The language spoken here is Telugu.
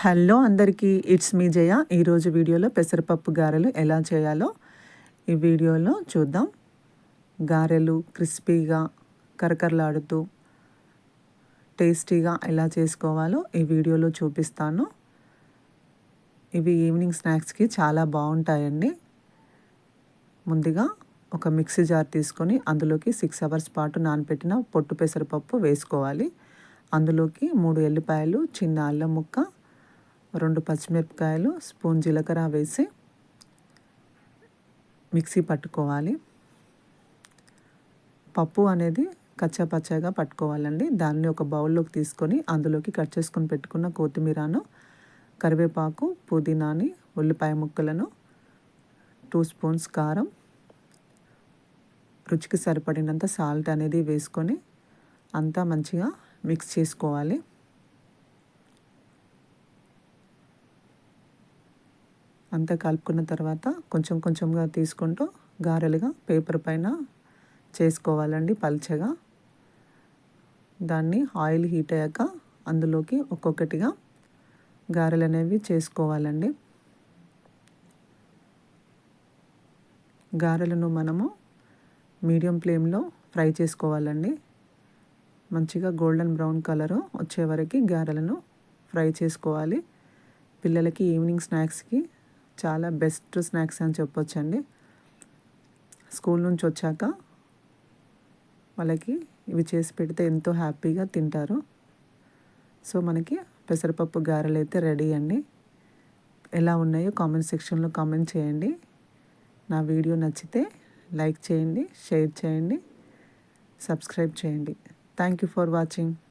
హలో అందరికీ ఇట్స్ మీ జయ. ఈరోజు వీడియోలో పెసరపప్పు గారెలు ఎలా చేయాలో ఈ వీడియోలో చూద్దాం. గారెలు క్రిస్పీగా కరకరలాడుతూ టేస్టీగా ఎలా చేసుకోవాలో ఈ వీడియోలో చూపిస్తాను. ఇవి ఈవినింగ్ స్నాక్స్కి చాలా బాగుంటాయండి. ముందుగా ఒక మిక్సీ జార్ తీసుకొని అందులోకి సిక్స్ అవర్స్ పాటు నానబెట్టిన పొట్టు పెసరపప్పు వేసుకోవాలి. అందులోకి మూడు ఎల్లిపాయలు చిన్న అల్లం ముక్క రెండు పచ్చిమిరపకాయలు స్పూన్ జీలకర్ర వేసి మిక్సీ పట్టుకోవాలి. పప్పు అనేది కచ్చా పచ్చగా పట్టుకోవాలండి. దాన్ని ఒక బౌల్లోకి తీసుకొని అందులోకి కట్ చేసుకొని పెట్టుకున్న కొత్తిమీరను కరివేపాకు పుదీనాని ఉల్లిపాయ ముక్కలను టూ స్పూన్స్ కారం రుచికి సరిపడినంత సాల్ట్ అనేది వేసుకొని అంతా మంచిగా మిక్స్ చేసుకోవాలి. అంతా కలుపుకున్న తర్వాత కొంచెం కొంచెంగా తీసుకుంటూ గారెలుగా పేపర్ పైన చేసుకోవాలండి పల్చగా. దాన్ని ఆయిల్ హీట్ అయ్యాక అందులోకి ఒక్కొక్కటిగా గారెలు అనేవి చేసుకోవాలండి. గారెలను మనము మీడియం ఫ్లేమ్లో ఫ్రై చేసుకోవాలండి. మంచిగా గోల్డెన్ బ్రౌన్ కలరు వచ్చే వరకు గారెలను ఫ్రై చేసుకోవాలి. పిల్లలకి ఈవినింగ్ స్నాక్స్కి చాలా బెస్ట్ స్నాక్స్ అని చెప్పొచ్చండి. స్కూల్ నుంచి వచ్చాక వాళ్ళకి ఇవి చేసి పెడితే ఎంతో హ్యాపీగా తింటారు. సో మనకి పెసరపప్పు గారెలు అయితే రెడీ అండి. ఎలా ఉన్నాయో కామెంట్ సెక్షన్లో కామెంట్ చేయండి. నా వీడియో నచ్చితే లైక్ చేయండి షేర్ చేయండి సబ్స్క్రైబ్ చేయండి. Thank you for watching